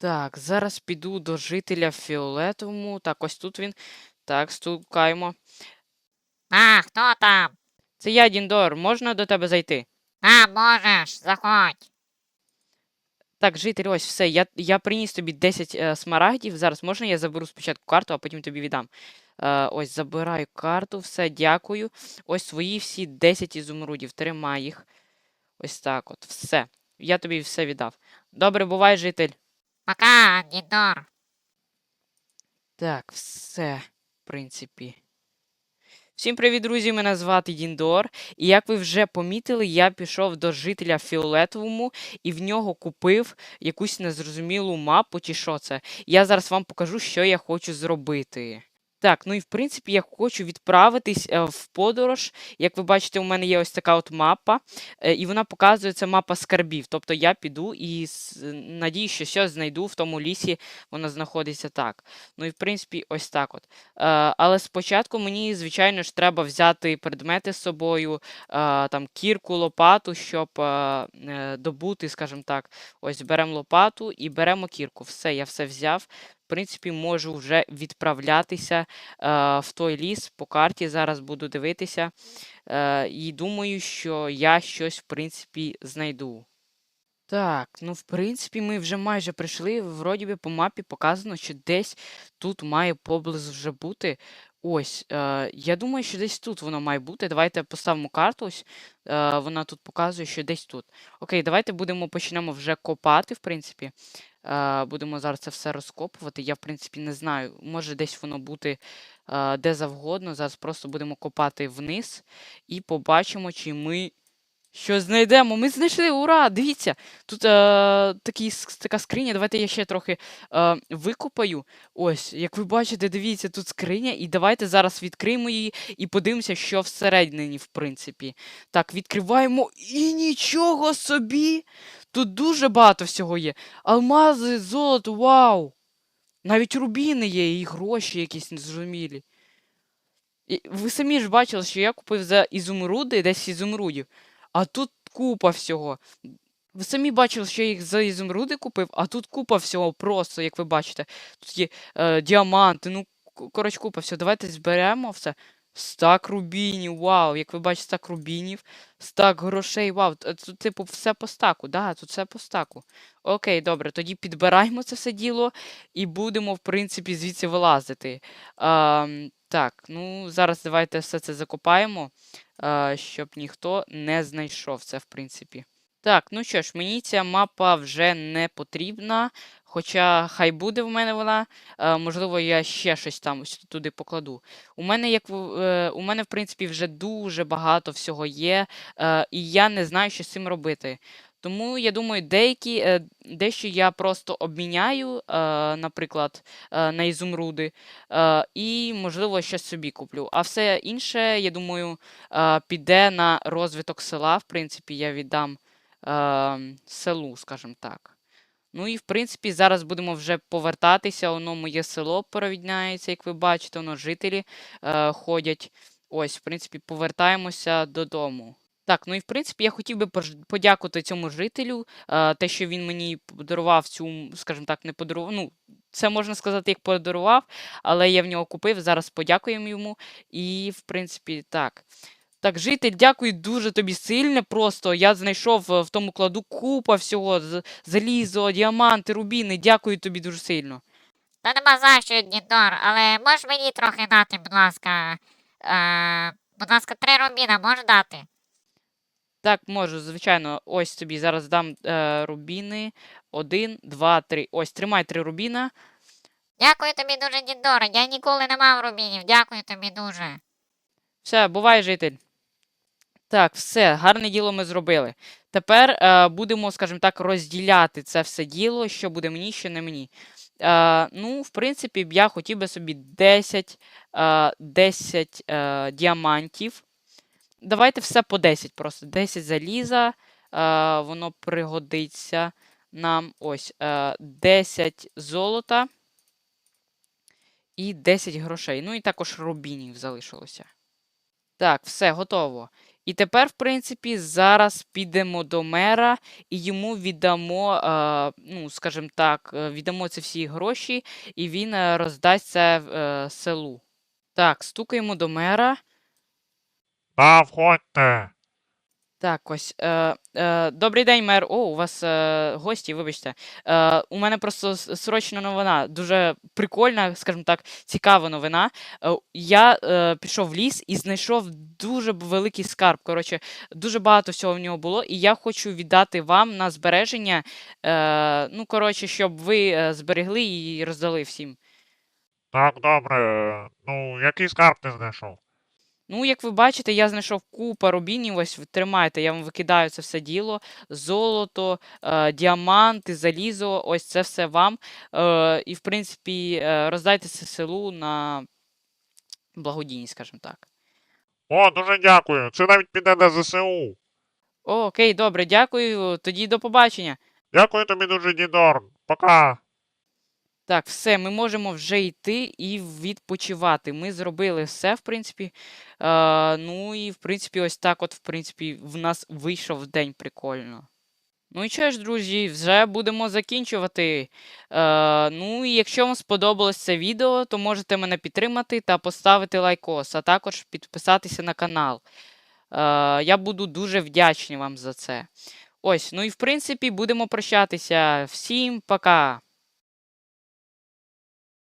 Так, зараз піду до жителя фіолетовому. Так, ось тут він. Так, стукаємо. А, хто там? Це я, Діндор, можна до тебе зайти? А, можеш, заходь. Так, житель, ось все. Я, я приніс тобі 10 е, смарагдів. Зараз можна я заберу спочатку карту, а потім тобі віддам. Е, ось, забираю карту, все, дякую. Ось свої всі 10 ізумрудів. Тримай їх. Ось так от. Все. Я тобі все віддав. Добре, бувай, житель. Пока, Дідор. Так, все, в принципі. Всім привіт, друзі! Мене звати Діндор. І як ви вже помітили, я пішов до жителя фіолетовому і в нього купив якусь незрозумілу мапу, чи що це. Я зараз вам покажу, що я хочу зробити. Так, ну і в принципі я хочу відправитись е, в подорож. Як ви бачите, у мене є ось така от мапа, е, і вона показує це мапа скарбів. Тобто я піду і с- надіюсь, що щось знайду в тому лісі, вона знаходиться так. Ну і в принципі, ось так от. Е, але спочатку мені, звичайно ж, треба взяти предмети з собою, е, там кірку, лопату, щоб е, е, добути, скажімо так. Ось беремо лопату і беремо кірку. Все, я все взяв. Принципі, можу вже відправлятися е, в той ліс по карті. Зараз буду дивитися. Е, і думаю, що я щось, в принципі, знайду. Так, ну в принципі, ми вже майже прийшли. Вроді би по мапі показано, що десь тут має поблизу вже бути. Ось, е, я думаю, що десь тут воно має бути. Давайте поставимо карту. Ось е, вона тут показує, що десь тут. Окей, давайте будемо почнемо вже копати, в принципі. Будемо зараз це все розкопувати. Я, в принципі, не знаю. Може десь воно бути де завгодно. Зараз просто будемо копати вниз і побачимо, чи ми що знайдемо. Ми знайшли, ура! Дивіться, тут е, такий, така скриня. Давайте я ще трохи е, викопаю. Ось, як ви бачите, дивіться, тут скриня, і давайте зараз відкриємо її і подивимося, що всередині, в принципі. Так, відкриваємо і нічого собі! Тут дуже багато всього є. Алмази, золото, вау! Навіть рубіни є, і гроші якісь незрозумілі. І ви самі ж бачили, що я купив за ізумруди, 10 ізумрудів. А тут купа всього. Ви самі бачили, що я їх за ізумруди купив, а тут купа всього просто, як ви бачите. Тут є е, діаманти, ну, коротше, купа всього. Давайте зберемо все. Стак рубінів, вау, як ви бачите, стак рубінів, стак грошей, вау. Тут, типу, все по стаку, да, тут все по стаку. Окей, добре, тоді підбираємо це все діло і будемо, в принципі, звідси вилазити. Ам, так, ну, зараз давайте все це закопаємо е, щоб ніхто не знайшов це, в принципі. Так, ну що ж, мені ця мапа вже не потрібна. Хоча хай буде в мене вона. е, можливо, я ще щось там туди покладу. У мене, як е, у мене, в принципі, вже дуже багато всього є, е, і я не знаю, що з цим робити. Тому я думаю, деякі, дещо я просто обміняю, наприклад, на ізумруди, і, можливо, щось собі куплю. А все інше, я думаю, піде на розвиток села. В принципі, я віддам е, селу, скажімо так. Ну і в принципі, зараз будемо вже повертатися. Воно моє село провідняється, як ви бачите, воно жителі е, ходять. Ось, в принципі, повертаємося додому. Так, ну і в принципі, я хотів би подякувати цьому жителю, е, те, що він мені подарував цю, скажімо так, не подарував. Ну, це можна сказати, як подарував, але я в нього купив. Зараз подякуємо йому. І, в принципі, так. Так, житель, дякую дуже тобі сильно. Просто я знайшов е, в тому кладу купа всього: з- залізо, діаманти, рубіни. Дякую тобі дуже сильно. Та нема за що, Дідор, але можеш мені трохи дати, будь ласка. Е, будь ласка, три рубіна можеш дати? Так, можу, звичайно, ось тобі зараз дам е, рубіни. Один, два, три. Ось, тримай три рубіна. Дякую тобі дуже, Дідор. Я ніколи не мав рубінів. Дякую тобі дуже. Все, бувай, житель. Так, все, гарне діло ми зробили. Тепер е, будемо, скажімо так, розділяти це все діло, що буде мені, що не мені. Е, ну, в принципі, б я хотів би собі 10, е, 10 е, діамантів. Давайте все по 10 просто. 10 заліза, е, воно пригодиться нам. Ось, е, 10 золота і 10 грошей. Ну і також рубінів залишилося. Так, все, готово. І тепер, в принципі, зараз підемо до мера і йому віддамо, е, ну, скажімо так, е, віддамо ці всі гроші, і він е, роздасть це селу. Так, стукаємо до мера. Та входьте. Так, ось. Е, е, добрий день, мер. О, у вас е, гості, вибачте. Е, у мене просто срочна новина. Дуже прикольна, скажімо так, цікава новина. Е, я е, пішов в ліс і знайшов дуже великий скарб. Коротше, дуже багато всього в нього було, і я хочу віддати вам на збереження. Е, ну, коротше, щоб ви е, зберегли і роздали всім. Так, добре. Ну, який скарб ти знайшов? Ну, як ви бачите, я знайшов купа рубінів. Ось тримайте, я вам викидаю це все діло. Золото, е, діаманти, залізо. Ось це все вам. Е, і, в принципі, е, роздайте це селу на благодійність, скажімо так. О, дуже дякую. Це навіть піде на ЗСУ. О, окей, добре, дякую. Тоді до побачення. Дякую тобі дуже, Дідор. Пока. Так, все, ми можемо вже йти і відпочивати. Ми зробили все, в принципі. Е, ну і, в принципі, ось так от, в принципі, в нас вийшов день прикольно. Ну і що ж, друзі, вже будемо закінчувати. Е, ну і якщо вам сподобалось це відео, то можете мене підтримати та поставити лайкос, а також підписатися на канал. Е, я буду дуже вдячний вам за це. Ось, ну і в принципі, будемо прощатися. Всім пока!